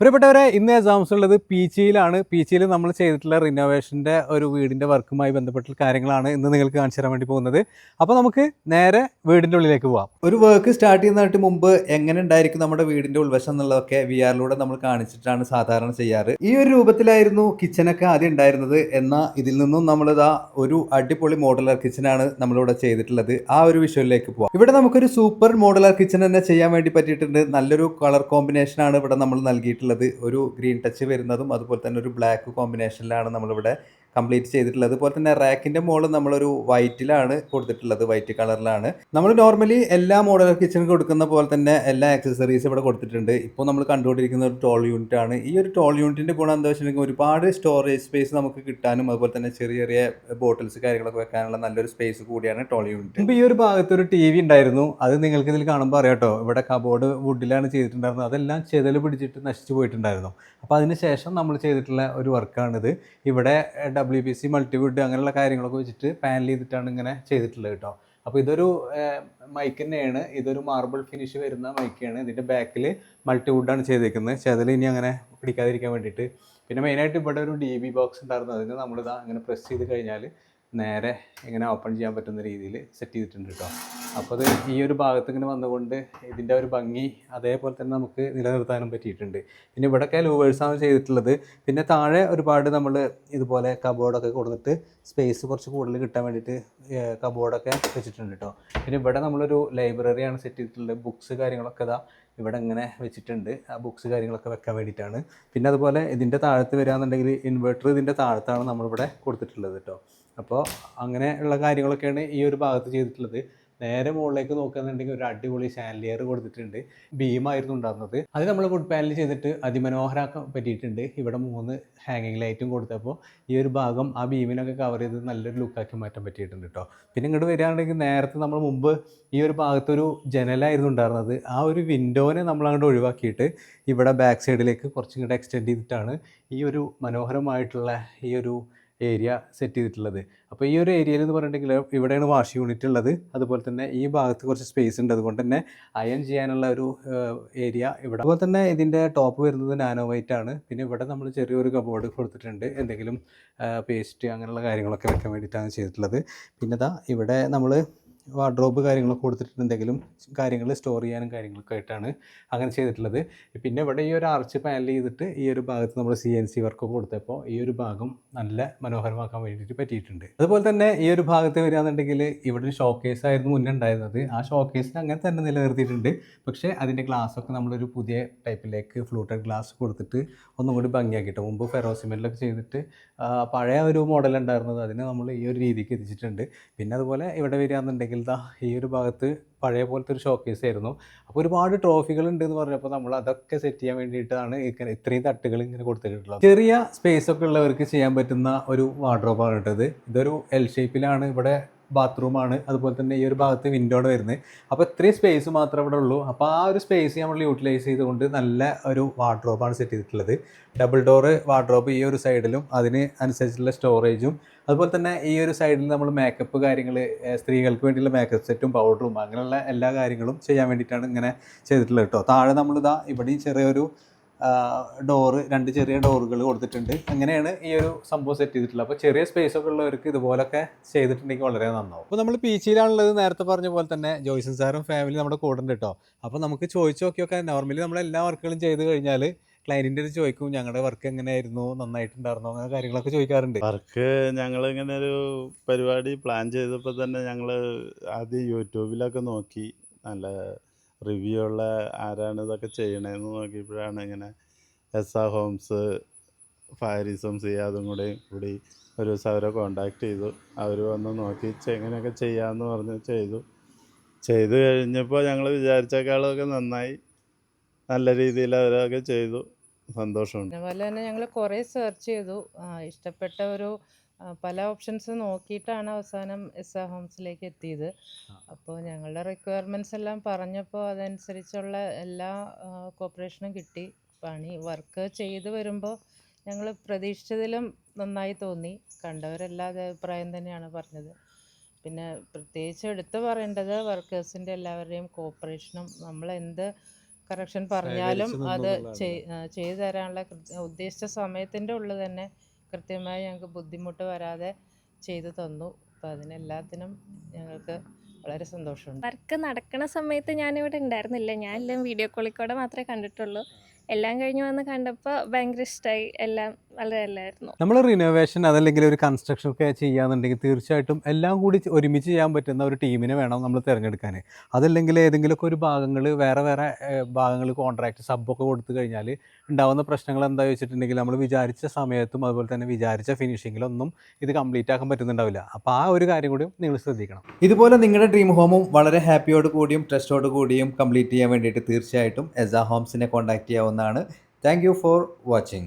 പ്രിയപ്പെട്ടവരെ ഇന്ന് ഉള്ളത് പീച്ചിയിലാണ്. പീച്ചിയിൽ നമ്മൾ ചെയ്തിട്ടുള്ള റിനോവേഷന്റെ ഒരു വീടിന്റെ വർക്കുമായി ബന്ധപ്പെട്ട കാര്യങ്ങളാണ് ഇന്ന് നിങ്ങൾക്ക് കാണിച്ചു തരാൻ വേണ്ടി പോകുന്നത്. അപ്പോൾ നമുക്ക് നേരെ വീടിന്റെ ഉള്ളിലേക്ക് പോവാം. ഒരു വർക്ക് സ്റ്റാർട്ട് ചെയ്യുന്നതിന് മുമ്പ് എങ്ങനെ ഉണ്ടായിരിക്കും നമ്മുടെ വീടിന്റെ ഉൾവശം എന്നുള്ളതൊക്കെ വി ആറിലൂടെ നമ്മൾ കാണിച്ചിട്ടാണ് സാധാരണ ചെയ്യാറ്. ഈ ഒരു രൂപത്തിലായിരുന്നു കിച്ചനൊക്കെ ആദ്യം ഉണ്ടായിരുന്നത്. എന്നാൽ ഇതിൽ നിന്നും നമ്മളിതാ ഒരു അടിപൊളി മോഡലർ കിച്ചനാണ് നമ്മളിവിടെ ചെയ്തിട്ടുള്ളത്. ആ ഒരു വിഷ്വലിലേക്ക് പോവാം. ഇവിടെ നമുക്കൊരു സൂപ്പർ മോഡലർ കിച്ചൻ തന്നെ ചെയ്യാൻ വേണ്ടി പറ്റിയിട്ടുണ്ട്. നല്ലൊരു കളർ കോമ്പിനേഷനാണ് ഇവിടെ നമ്മൾ നൽകിയിട്ടുള്ളത്. ഒരു ഗ്രീൻ ടച്ച് വരുന്നതും അതുപോലെ തന്നെ ഒരു ബ്ലാക്ക് കോമ്പിനേഷനിലാണ് നമ്മളിവിടെ കംപ്ലീറ്റ് ചെയ്തിട്ടുള്ളത്. അതുപോലെ തന്നെ റാക്കിന്റെ മുകളിൽ നമ്മളൊരു വൈറ്റിലാണ് കൊടുത്തിട്ടുള്ളത് വൈറ്റ് കളറിലാണ്. നമ്മൾ നോർമലി എല്ലാ മോഡൽ കിച്ചണിൽ കൊടുക്കുന്ന പോലെ തന്നെ എല്ലാ ആക്സസറീസ് ഇവിടെ കൊടുത്തിട്ടുണ്ട്. ഇപ്പോൾ നമ്മൾ കണ്ടുകൊണ്ടിരിക്കുന്ന ഒരു ടോൾ യൂണിറ്റ് ആണ്. ഈ ഒരു ടോൾ യൂണിറ്റിന്റെ ഗുണം എന്താ വെച്ചിട്ടുണ്ടെങ്കിൽ ഒരുപാട് സ്റ്റോറേജ് സ്പേസ് നമുക്ക് കിട്ടാനും അതുപോലെ തന്നെ ചെറിയ ചെറിയ ബോട്ടിൽസ് കാര്യങ്ങളൊക്കെ വെക്കാനുള്ള നല്ലൊരു സ്പേസ് കൂടിയാണ് ടോൾ യൂണിറ്റ് ഇപ്പോൾ ഈ ഒരു ഭാഗത്ത് ഒരു ടി വി ഉണ്ടായിരുന്നു. അത് നിങ്ങൾക്ക് ഇതിൽ കാണുമ്പോൾ അറിയാട്ടോ ഇവിടെ കബോർഡ് വുഡിലാണ് ചെയ്തിട്ടുണ്ടായിരുന്നത്. അതെല്ലാം ചെതൽ പിടിച്ചിട്ട് നശിച്ചു പോയിട്ടുണ്ടായിരുന്നു. അപ്പോൾ അതിന് ശേഷം നമ്മൾ ചെയ്തിട്ടുള്ള ഒരു വർക്കാണിത് ഇവിടെ ഡബ്ല്യു പി സി മൾട്ടിവുഡ് അങ്ങനെയുള്ള കാര്യങ്ങളൊക്കെ വെച്ചിട്ട് പാനൽ ചെയ്തിട്ടാണ് ഇങ്ങനെ ചെയ്തിട്ടുള്ളത് കേട്ടോ. അപ്പോൾ ഇതൊരു മൈക്ക് തന്നെയാണ്. ഇതൊരു മാർബിൾ ഫിനിഷ് വരുന്ന മൈക്കാണ് ഇതിന്റെ ബാക്കിൽ മൾട്ടിവുഡാണ് ചെയ്തേക്കുന്നത്. ചതിൽ ഇനി അങ്ങനെ പിടിക്കാതിരിക്കാൻ വേണ്ടിയിട്ട്. പിന്നെ മെയിനായിട്ട് ഇവിടെ ഒരു ഡി ബി ബോക്സ് ഉണ്ടായിരുന്നു. അതിന് നമ്മളിതാ അങ്ങനെ പ്രസ് ചെയ്ത് കഴിഞ്ഞാൽ നേരെ ഇങ്ങനെ ഓപ്പൺ ചെയ്യാൻ പറ്റുന്ന രീതിയിൽ സെറ്റ് ചെയ്തിട്ടുണ്ട് കേട്ടോ അപ്പോൾ അത് ഈ ഒരു ഭാഗത്ത് ഇങ്ങനെ വന്നുകൊണ്ട് ഇതിന്റെ ഒരു ഭംഗി അതേപോലെ തന്നെ നമുക്ക് നിലനിർത്താനും പറ്റിയിട്ടുണ്ട്. പിന്നെ ഇവിടെയൊക്കെ ലൂവേഴ്സാണ് ചെയ്തിട്ടുള്ളത്. പിന്നെ താഴെ ഒരുപാട് നമ്മൾ ഇതുപോലെ കബോർഡൊക്കെ കൊടുത്തിട്ട് സ്പേസ് കുറച്ച് കൂടുതൽ കിട്ടാൻ വേണ്ടിയിട്ട് കബോർഡൊക്കെ വെച്ചിട്ടുണ്ട് കേട്ടോ പിന്നെ ഇവിടെ നമ്മളൊരു ലൈബ്രറിയാണ് സെറ്റ് ചെയ്തിട്ടുള്ളത്. ബുക്സ് കാര്യങ്ങളൊക്കെ ഇതാ ഇവിടെ ഇങ്ങനെ വെച്ചിട്ടുണ്ട്. ആ ബുക്സ് കാര്യങ്ങളൊക്കെ വെക്കാൻ വേണ്ടിയിട്ടാണ്. പിന്നെ അതുപോലെ ഇതിന്റെ താഴത്ത് വരികയാണെന്നുണ്ടെങ്കിൽ ഇൻവെർട്ടർ ഇതിന്റെ താഴത്താണ് നമ്മളിവിടെ കൊടുത്തിട്ടുള്ളത് കേട്ടോ അപ്പോൾ അങ്ങനെ ഉള്ള കാര്യങ്ങളൊക്കെയാണ് ഈ ഒരു ഭാഗത്ത് ചെയ്തിട്ടുള്ളത്. നേരെ മുകളിലേക്ക് നോക്കുകയാണെന്നുണ്ടെങ്കിൽ ഒരു അടിപൊളി ഷാൻഡിയർ കൊടുത്തിട്ടുണ്ട്. ബീമായിരുന്നു ഉണ്ടാകുന്നത് അത് നമ്മൾ വുഡ് പാനൽ ചെയ്തിട്ട് അതിമനോഹരാക്കാൻ പറ്റിയിട്ടുണ്ട്. ഇവിടെ മൂന്ന് ഹാങ്ങിങ് ലൈറ്റും കൊടുത്തപ്പോൾ ഈ ഒരു ഭാഗം ആ ബീമിനൊക്കെ കവർ ചെയ്ത് നല്ലൊരു ലുക്കാക്കി മാറ്റാൻ പറ്റിയിട്ടുണ്ട് കേട്ടോ പിന്നെ ഇങ്ങോട്ട് വരികയാണെങ്കിൽ നേരത്തെ നമ്മൾ മുമ്പ് ഈ ഒരു ഭാഗത്തൊരു ജനലായിരുന്നു ഉണ്ടായിരുന്നത്. ആ ഒരു വിൻഡോനെ നമ്മൾ അങ്ങോട്ട് ഒഴിവാക്കിയിട്ട് ഇവിടെ ബാക്ക് സൈഡിലേക്ക് കുറച്ചും കൂടെ എക്സ്റ്റെൻഡ് ചെയ്തിട്ടാണ് ഈ ഒരു മനോഹരമായിട്ടുള്ള ഈ ഒരു ഏരിയ സെറ്റ് ചെയ്തിട്ടുള്ളത്. അപ്പോൾ ഈ ഒരു ഏരിയയിൽ എന്ന് പറഞ്ഞിട്ടുണ്ടെങ്കിൽ ഇവിടെയാണ് വാഷ് യൂണിറ്റ് ഉള്ളത്. അതുപോലെ തന്നെ ഈ ഭാഗത്ത് കുറച്ച് സ്പേസ് ഉണ്ട്. അതുകൊണ്ട് തന്നെ അയൺ ചെയ്യാനുള്ള ഒരു ഏരിയ ഇവിടെ. അതുപോലെ തന്നെ ഇതിന്റെ ടോപ്പ് വരുന്നത് നാനോ വൈറ്റ് ആണ്. പിന്നെ ഇവിടെ നമ്മൾ ചെറിയൊരു കബോർഡ് കൊടുത്തിട്ടുണ്ട്. എന്തെങ്കിലും പേസ്റ്റ് അങ്ങനെയുള്ള കാര്യങ്ങളൊക്കെ വെക്കാൻ വേണ്ടിയിട്ടാണ് ചെയ്തിട്ടുള്ളത്. പിന്നെ ഇതാ ഇവിടെ നമ്മൾ വാർഡ്രോബ് കാര്യങ്ങളൊക്കെ കൊടുത്തിട്ടുണ്ടെങ്കിലും കാര്യങ്ങൾ സ്റ്റോർ ചെയ്യാനും കാര്യങ്ങളൊക്കെ ആയിട്ടാണ് അങ്ങനെ ചെയ്തിട്ടുള്ളത്. പിന്നെ ഇവിടെ ഈ ഒരു ആർച്ച് പാനൽ ചെയ്തിട്ട് ഈ ഒരു ഭാഗത്ത് നമ്മൾ സി എൻ സി വർക്ക് കൊടുത്തപ്പോൾ ഈ ഒരു ഭാഗം നല്ല മനോഹരമാക്കാൻ വേണ്ടിയിട്ട് പറ്റിയിട്ടുണ്ട്. അതുപോലെ തന്നെ ഈ ഒരു ഭാഗത്ത് വരികയാണെന്നുണ്ടെങ്കിൽ ഇവിടെ ഷോക്കേസ് ആയിരുന്നു മുന്നേ ഉണ്ടായിരുന്നത്. ആ ഷോക്കേസിന് അങ്ങനെ തന്നെ നിലനിർത്തിയിട്ടുണ്ട്. പക്ഷേ അതിന്റെ ഗ്ലാസ്സൊക്കെ നമ്മളൊരു പുതിയ ടൈപ്പിലേക്ക് ഫ്ലൂട്ടഡ് ഗ്ലാസ് കൊടുത്തിട്ട് ഒന്നും കൂടി ഭംഗിയാക്കിയിട്ട് മുമ്പ് ഫെറോസിമെന്റിലൊക്കെ ചെയ്തിട്ട് പഴയ ഒരു മോഡൽ ഉണ്ടായിരുന്നത് അതിനെ നമ്മൾ ഈ ഒരു രീതിക്ക് എത്തിച്ചിട്ടുണ്ട്. പിന്നെ അതുപോലെ ഇവിടെ വരികയാണെന്നുണ്ടെങ്കിൽ ദാ ഈ ഒരു ഭാഗത്ത് പഴയ പോലത്തെ ഒരു ഷോക്കേസ് ആയിരുന്നു. അപ്പോൾ ഒരുപാട് ട്രോഫികൾ ഉണ്ട് എന്ന് പറഞ്ഞപ്പോൾ നമ്മൾ അതൊക്കെ സെറ്റ് ചെയ്യാൻ വേണ്ടിയിട്ടാണ് ഇങ്ങനെ ഇത്രയും തട്ടുകൾ ഇങ്ങനെ കൊടുത്തിട്ടുള്ളത്. ചെറിയ സ്പേസ് ഒക്കെ ഉള്ളവർക്ക് ചെയ്യാൻ പറ്റുന്ന ഒരു വാർഡ്രോബാണ് ഇട്ടത് ഇതൊരു എൽ ഷേപ്പിലാണ് ഇവിടെ ബാത്റൂമാണ് അതുപോലെ തന്നെ ഈ ഒരു ഭാഗത്ത് വിൻഡോയുടെ വരുന്നത്. അപ്പോൾ ഇത്രയും സ്പേസ് മാത്രമേ ഇവിടെ ഉള്ളൂ. അപ്പോൾ ആ ഒരു സ്പേസ് നമ്മൾ യൂട്ടിലൈസ് ചെയ്തുകൊണ്ട് നല്ല ഒരു വാർഡ്രോബാണ് സെറ്റ് ചെയ്തിട്ടുള്ളത്. ഡബിൾ ഡോറ് വാർഡ്രോബ് ഈ ഒരു സൈഡിലും അതിന് അനുസരിച്ചുള്ള സ്റ്റോറേജും അതുപോലെ തന്നെ ഈ ഒരു സൈഡിൽ നമ്മൾ മേക്കപ്പ് കാര്യങ്ങൾ സ്ത്രീകൾക്ക് വേണ്ടിയുള്ള മേക്കപ്പ് സെറ്റും പൗഡറും അങ്ങനെയുള്ള എല്ലാ കാര്യങ്ങളും ചെയ്യാൻ വേണ്ടിയിട്ടാണ് ഇങ്ങനെ ചെയ്തിട്ടുള്ളത് കേട്ടോ. താഴെ നമ്മളിതാ ഇവിടെയും ചെറിയൊരു ഡോറ് രണ്ട് ചെറിയ ഡോറുകൾ കൊടുത്തിട്ടുണ്ട്. അങ്ങനെയാണ് ഈ ഒരു സംഭവം സെറ്റ് ചെയ്തിട്ടുള്ളത്. അപ്പോൾ ചെറിയ സ്പേസ് ഒക്കെ ഉള്ളവർക്ക് ഇതുപോലൊക്കെ ചെയ്തിട്ടുണ്ടെങ്കിൽ വളരെ നന്നാവും. അപ്പോൾ നമ്മൾ പി ചിയിലാണുള്ളത് നേരത്തെ പറഞ്ഞ പോലെ തന്നെ ജോയ്സൺ സാറും ഫാമിലി നമ്മുടെ കൂടെ ഉണ്ട് കേട്ടോ അപ്പോൾ നമുക്ക് ചോദിച്ചു നോക്കിയൊക്കെ നോർമലി നമ്മൾ എല്ലാ വർക്കുകളും ചെയ്ത് കഴിഞ്ഞാൽ ക്ലയന്റിന്റെ അടുത്ത് ചോദിക്കും ഞങ്ങളുടെ വർക്ക് എങ്ങനെയായിരുന്നു? നന്നായിട്ടുണ്ടായിരുന്നോ? അങ്ങനെ കാര്യങ്ങളൊക്കെ ചോദിക്കാറുണ്ട്. വർക്ക് ഞങ്ങൾ ഇങ്ങനെ ഒരു പരിപാടി പ്ലാൻ ചെയ്തപ്പോൾ തന്നെ ഞങ്ങൾ ആദ്യം യൂട്യൂബിലൊക്കെ നോക്കി. നല്ല റിവ്യൂ ഉള്ള ആരാണ് ഇതൊക്കെ ചെയ്യണതെന്ന് നോക്കിയപ്പോഴാണ് ഇങ്ങനെ എസ് ആ ഹോംസ് ഫാരിസും സിയാദും കൂടെ കൂടി ഒരു ദിവസം അവരെ കോണ്ടാക്ട് ചെയ്തു. അവർ വന്ന് നോക്കി എങ്ങനെയൊക്കെ ചെയ്യാമെന്ന് പറഞ്ഞ് ചെയ്തു. ചെയ്ത് കഴിഞ്ഞപ്പോൾ ഞങ്ങൾ വിചാരിച്ചേക്കാളൊക്കെ നന്നായി. നല്ല രീതിയിൽ അവരൊക്കെ ചെയ്തു. സന്തോഷമുണ്ട്. അതുപോലെ തന്നെ ഞങ്ങൾ കുറേ സെർച്ച് ചെയ്തു. ഇഷ്ടപ്പെട്ട ഒരു പല ഓപ്ഷൻസ് നോക്കിയിട്ടാണ് അവസാനം എസ് ആ ഹോംസിലേക്ക് എത്തിയത്. അപ്പോൾ ഞങ്ങളുടെ റിക്വയർമെന്റ്സ് എല്ലാം പറഞ്ഞപ്പോൾ അതനുസരിച്ചുള്ള എല്ലാ കോപ്പറേഷനും കിട്ടി. പണി വർക്ക് ചെയ്ത് വരുമ്പോൾ ഞങ്ങൾ പ്രതീക്ഷിച്ചതിലും നന്നായി തോന്നി. കണ്ടവരെല്ലാം അതേ അഭിപ്രായം തന്നെയാണ് പറഞ്ഞത്. പിന്നെ പ്രത്യേകിച്ച് എടുത്തു പറയേണ്ടത് വർക്കേഴ്സിന്റെ എല്ലാവരുടെയും കോപ്പറേഷനും നമ്മൾ എന്ത് കറക്ഷൻ പറഞ്ഞാലും അത് ചെയ്തു തരാനുള്ള ഉദ്ദേശിച്ച സമയത്തിന്റെ ഉള്ളിൽ തന്നെ കൃത്യമായി ഞങ്ങൾക്ക് ബുദ്ധിമുട്ട് വരാതെ ചെയ്തു തന്നു. അപ്പോൾ അതിനെല്ലാത്തിനും ഞങ്ങൾക്ക് വളരെ സന്തോഷമുണ്ട്. വർക്ക് നടക്കുന്ന സമയത്ത് ഞാനിവിടെ ഉണ്ടായിരുന്നില്ല. ഞാൻ എല്ലാം വീഡിയോ കോളിൽ കൂടെ മാത്രമേ കണ്ടിട്ടുള്ളൂ. എല്ലാം കഴിഞ്ഞ് വന്ന് കണ്ടപ്പോൾ ഭയങ്കര ഇഷ്ടമായി എല്ലാം വളരെ നമ്മൾ റിനോവേഷൻ അതല്ലെങ്കിൽ ഒരു കൺസ്ട്രക്ഷൻ ഒക്കെ ചെയ്യാന്നുണ്ടെങ്കിൽ തീർച്ചയായിട്ടും എല്ലാം കൂടി ഒരുമിച്ച് ചെയ്യാൻ പറ്റുന്ന ഒരു ടീമിനെ വേണം നമ്മൾ തിരഞ്ഞെടുക്കാൻ അതല്ലെങ്കിൽ ഏതെങ്കിലുമൊക്കെ ഒരു ഭാഗങ്ങൾ വേറെ വേറെ ഭാഗങ്ങൾ കോൺട്രാക്ട് സബ്ബൊക്കെ കൊടുത്തു കഴിഞ്ഞാൽ ഉണ്ടാവുന്ന പ്രശ്നങ്ങൾ എന്താ വെച്ചിട്ടുണ്ടെങ്കിൽ നമ്മൾ വിചാരിച്ച സമയത്തും അതുപോലെ തന്നെ വിചാരിച്ച ഫിനിഷിങ്ങിലൊന്നും ഇത് കംപ്ലീറ്റ് ആക്കാൻ പറ്റുന്നുണ്ടാവില്ല. അപ്പോൾ ആ ഒരു കാര്യം കൂടി നിങ്ങൾ ശ്രദ്ധിക്കണം. ഇതുപോലെ നിങ്ങളുടെ ഡ്രീം ഹോമും വളരെ ഹാപ്പിയോട് കൂടിയും ട്രസ്റ്റോട് കൂടിയും കംപ്ലീറ്റ് ചെയ്യാൻ വേണ്ടിയിട്ട് തീർച്ചയായിട്ടും എസ ഹോംസിനെ കോൺടാക്ട് ചെയ്യാവുന്നതാണ്. Thank you for watching